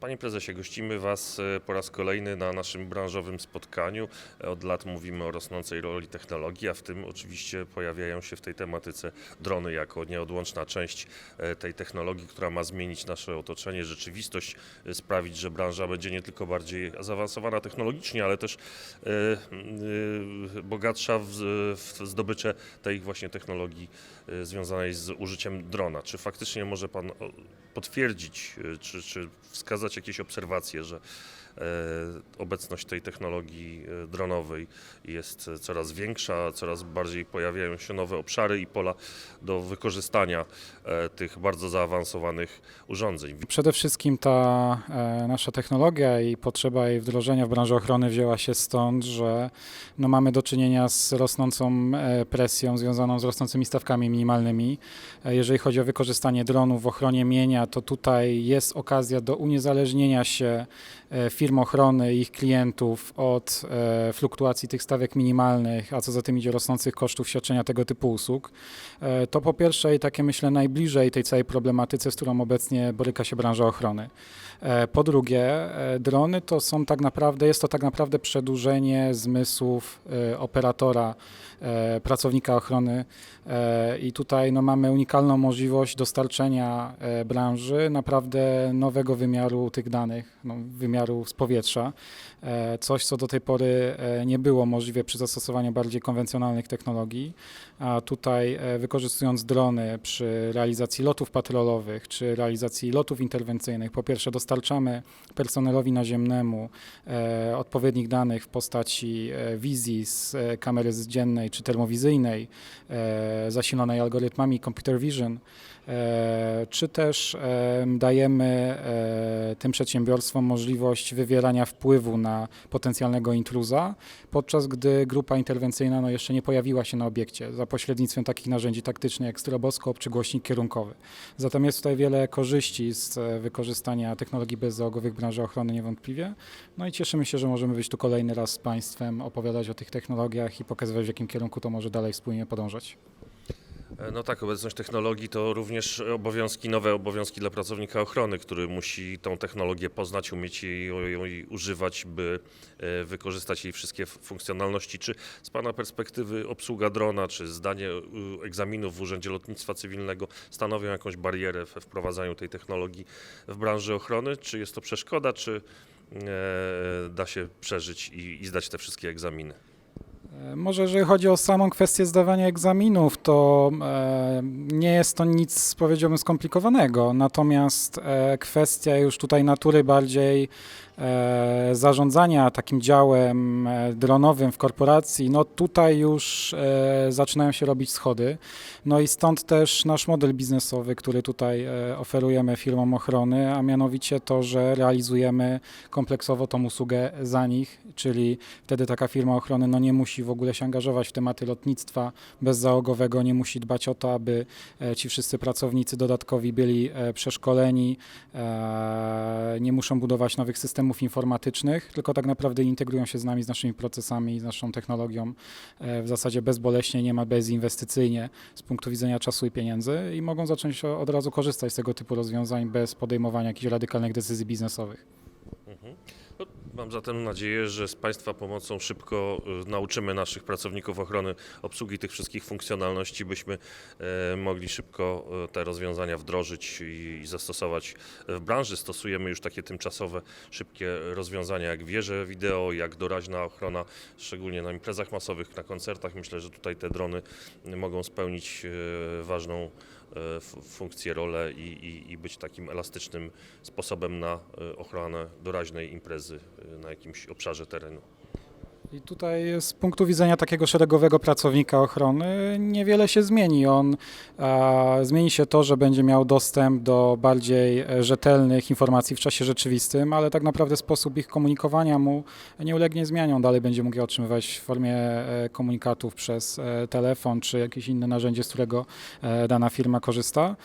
Panie prezesie, gościmy Was e, po raz kolejny na naszym branżowym spotkaniu. E, Od lat mówimy o rosnącej roli technologii, a w tym oczywiście pojawiają się w tej tematyce drony jako nieodłączna część e, tej technologii, która ma zmienić nasze otoczenie, rzeczywistość, sprawić, że branża będzie nie tylko bardziej zaawansowana technologicznie, ale też bogatsza w, zdobycze tej właśnie technologii związanej z użyciem drona. Czy faktycznie może Pan potwierdzić, czy, czy wskazać jakieś obserwacje, że e, obecność tej technologii e, dronowej jest e, coraz większa, coraz bardziej pojawiają się nowe obszary i pola do wykorzystania tych bardzo zaawansowanych urządzeń. Przede wszystkim ta nasza technologia i potrzeba jej wdrożenia w branży ochrony wzięła się stąd, że no, mamy do czynienia z rosnącą presją związaną z rosnącymi stawkami minimalnymi. Jeżeli chodzi o wykorzystanie dronów w ochronie mienia, to tutaj jest okazja do uniezależnienia się e, firm ochrony i ich klientów od e, fluktuacji tych stawek minimalnych, a co za tym idzie rosnących kosztów świadczenia tego typu usług. E, To po pierwsze i takie myślę najbliżej tej całej problematyce, z którą obecnie boryka się branża ochrony. Po drugie, drony to są tak naprawdę, jest to tak naprawdę przedłużenie zmysłów operatora, pracownika ochrony i tutaj no, mamy unikalną możliwość dostarczenia branży naprawdę nowego wymiaru tych danych, no, wymiaru z powietrza. E, Coś, co do tej pory e, nie było możliwe przy zastosowaniu bardziej konwencjonalnych technologii. A tutaj e, wykorzystując drony przy realizacji lotów patrolowych czy realizacji lotów interwencyjnych, po pierwsze dostarczamy personelowi naziemnemu odpowiednich danych w postaci wizji z kamery dziennej czy termowizyjnej, zasilonej algorytmami computer vision, czy też dajemy tym przedsiębiorstwom możliwość wywierania wpływu na potencjalnego intruza, podczas gdy grupa interwencyjna no, jeszcze nie pojawiła się na obiekcie za pośrednictwem takich narzędzi taktycznych jak stroboskop czy głośnik kierunkowy. Zatem jest tutaj wiele korzyści z e, wykorzystania technologii bezzałogowych w branży ochrony niewątpliwie. No i cieszymy się, że możemy być tu kolejny raz z Państwem, opowiadać o tych technologiach i pokazywać w jakim kierunku to może dalej wspólnie podążać. E, No tak, obecność technologii to również obowiązki, nowe obowiązki dla pracownika ochrony, który musi tą technologię poznać, umieć jej, jej używać, by e, wykorzystać jej wszystkie funkcjonalności. Czy z Pana perspektywy obsługa drona, czy zdanie e, egzaminów w Urzędzie Lotnictwa Cywilnego stanowią jakąś barierę we wprowadzaniu tej technologii w branży ochrony? Czy jest to przeszkoda, czy da się przeżyć i, i zdać te wszystkie egzaminy? E, Może jeżeli chodzi o samą kwestię zdawania egzaminów, to e, nie jest to nic, powiedziałbym, skomplikowanego. Natomiast e, kwestia już tutaj natury bardziej zarządzania takim działem e, dronowym w korporacji, no tutaj już e, zaczynają się robić schody. No i stąd też nasz model biznesowy, który tutaj e, oferujemy firmom ochrony, a mianowicie to, że realizujemy kompleksowo tą usługę za nich, czyli wtedy taka firma ochrony no nie musi w ogóle się angażować w tematy lotnictwa bezzałogowego, nie musi dbać o to, aby e, ci wszyscy pracownicy dodatkowi byli e, przeszkoleni, e, nie muszą budować nowych systemów informatycznych, tylko tak naprawdę integrują się z nami, z naszymi procesami, z naszą technologią e, w zasadzie bezboleśnie, nie ma bezinwestycyjnie z punktu widzenia czasu i pieniędzy i mogą zacząć od razu korzystać z tego typu rozwiązań bez podejmowania jakichś radykalnych decyzji biznesowych. Mhm. No, Mam zatem nadzieję, że z Państwa pomocą szybko y, nauczymy naszych pracowników ochrony obsługi tych wszystkich funkcjonalności, byśmy e, mogli szybko e, te rozwiązania wdrożyć i, zastosować w branży. Stosujemy już takie tymczasowe, szybkie rozwiązania jak wieże wideo, jak doraźna ochrona, szczególnie na imprezach masowych, na koncertach. Myślę, że tutaj te drony mogą spełnić ważną funkcję, rolę i, i, i być takim elastycznym sposobem na ochronę doraźnej imprezy e, na jakimś obszarze terenu. I tutaj z punktu widzenia takiego szeregowego pracownika ochrony niewiele się zmieni. On zmieni się to, że będzie miał dostęp do bardziej e, rzetelnych informacji w czasie rzeczywistym, ale tak naprawdę sposób ich komunikowania mu nie ulegnie zmianiom. Dalej będzie mógł je otrzymywać w formie e, komunikatów przez e, telefon czy jakieś inne narzędzie, z którego dana firma korzysta.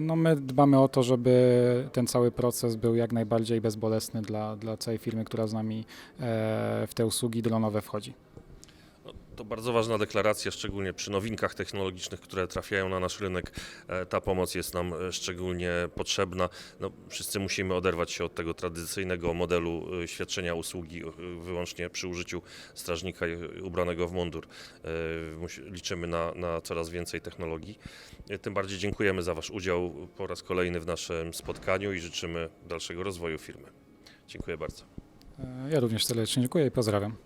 No my dbamy o to, żeby ten cały proces był jak najbardziej bezbolesny dla, dla całej firmy, która z nami w te usługi dronowe wchodzi. To bardzo ważna deklaracja, szczególnie przy nowinkach technologicznych, które trafiają na nasz rynek. E, Ta pomoc jest nam e, szczególnie potrzebna. No, wszyscy musimy oderwać się od tego tradycyjnego modelu e, świadczenia usługi wyłącznie przy użyciu strażnika ubranego w mundur. Liczymy na, na coraz więcej technologii. Tym bardziej dziękujemy za Wasz udział po raz kolejny w naszym spotkaniu i życzymy dalszego rozwoju firmy. Dziękuję bardzo. Ja również serdecznie dziękuję i pozdrawiam.